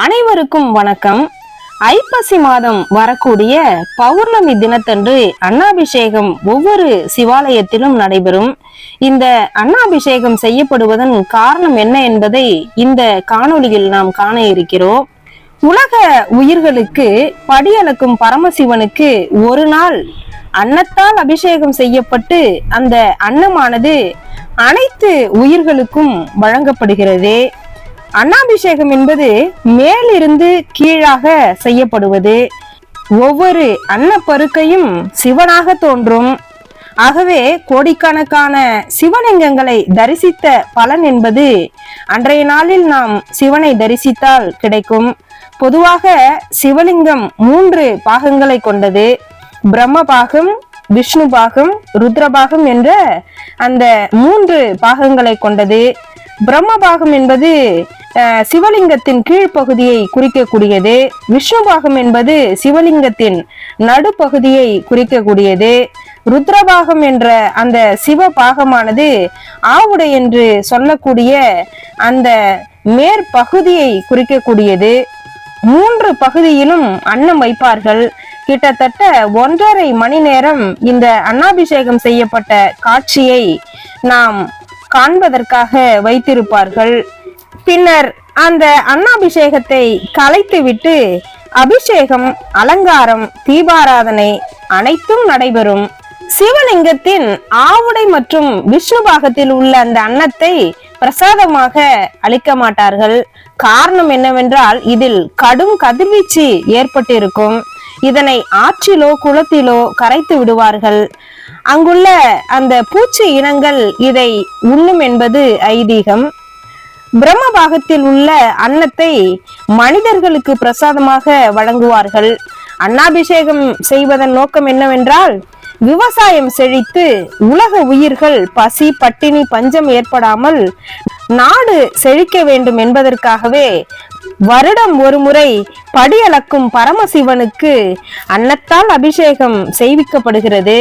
அனைவருக்கும் வணக்கம். ஐப்பசி மாதம் வரக்கூடிய பௌர்ணமி தினத்தன்று அன்னாபிஷேகம் ஒவ்வொரு சிவாலயத்திலும் நடைபெறும். இந்த அன்னாபிஷேகம் செய்யப்படுவதன் காரணம் என்ன என்பதை இந்த காணொளியில் நாம் காண இருக்கிறோம். உலக உயிர்களுக்கு படியளக்கும் பரமசிவனுக்கு ஒரு நாள் அன்னத்தால் அபிஷேகம் செய்யப்பட்டு அந்த அன்னமானது அனைத்து உயிர்களுக்கும் வழங்கப்படுகிறது. அன்னாபிஷேகம் என்பது மேலிருந்து கீழாக செய்யப்படுவது. ஒவ்வொரு அன்னப்பருக்கையும் சிவனாக தோன்றும். ஆகவே கோடிக்கணக்கான சிவலிங்கங்களை தரிசித்த பலன் என்பது அன்றைய நாளில் நாம் சிவனை தரிசித்தால் கிடைக்கும். பொதுவாக சிவலிங்கம் மூன்று பாகங்களை கொண்டது. பிரம்ம பாகம் விஷ்ணு பாகம் ருத்ரபாகம் என்ற அந்த மூன்று பாகங்களை கொண்டது. பிரம்ம பாகம் என்பது சிவலிங்கத்தின் கீழ்ப்பகுதியை குறிக்கக்கூடியது விஷ்ணுபாகம் என்பது சிவலிங்கத்தின் நடுப்பகுதியை குறிக்கக்கூடியது ருத்ரபாகம் என்ற அந்த சிவ பாகமானது ஆவுடை என்று சொல்லக்கூடிய அந்த மேற்பகுதியை குறிக்கக்கூடியது. மூன்று பகுதியிலும் அன்னம் வைப்பார்கள். கிட்டத்தட்ட ஒன்றரை மணி நேரம் இந்த அன்னாபிஷேகம் செய்யப்பட்ட காட்சியை நாம் காண்பதற்காக வைத்திருப்பார்கள். பின்னர் அந்த அன்னாபிஷேகத்தை கலைத்துவிட்டு அபிஷேகம் அலங்காரம் தீபாராதனை அனைத்தும் நடைபெறும். சிவலிங்கத்தின் ஆவுடை மற்றும் விஷ்ணு பாகத்தில் உள்ள அந்த அன்னத்தை பிரசாதமாக அளிக்க மாட்டார்கள். காரணம் என்னவென்றால் இதில் கடும் கதிர்வீச்சு ஏற்பட்டிருக்கும். இதனை ஆற்றிலோ குளத்திலோ கரைத்து விடுவார்கள். அங்குள்ள அந்த பூச்சி இனங்கள் இதை உண்ணும் என்பது ஐதீகம். பிரம்ம பாகத்தில் உள்ள அன்னத்தை மனிதர்களுக்கு பிரசாதமாக வழங்குவார்கள். அன்னாபிஷேகம் செய்வதன் நோக்கம் என்னவென்றால் விவசாயம் செழித்து உலக உயிர்கள் பசி பட்டினி பஞ்சம் ஏற்படாமல் நாடு செழிக்க வேண்டும் என்பதற்காகவே வருடம் ஒரு முறை படியளக்கும் பரமசிவனுக்கு அன்னத்தால் அபிஷேகம் செய்விக்கப்படுகிறது.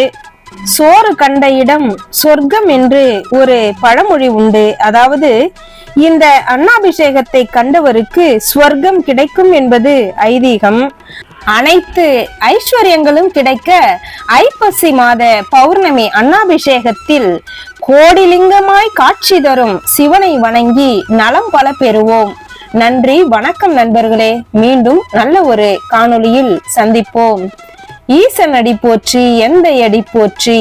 சோறு கண்ட இடம் சொர்க்கம் என்று ஒரு பழமொழி உண்டு. அதாவது இந்த அன்னாபிஷேகத்தை கண்டவருக்கு ஸ்வர்க்கம் கிடைக்கும் என்பது ஐதீகம். அனைத்து ஐஸ்வர்யங்களும் கிடைக்க ஐப்பசி மாத பௌர்ணமி அன்னாபிஷேகத்தில் கோடிலிங்கமாய் காட்சி தரும் சிவனை வணங்கி நலம் பல பெறுவோம். நன்றி வணக்கம் நண்பர்களே. மீண்டும் நல்ல ஒரு காணொளியில் சந்திப்போம். ஈசன் அடி போற்றி எந்த அடி போற்றி.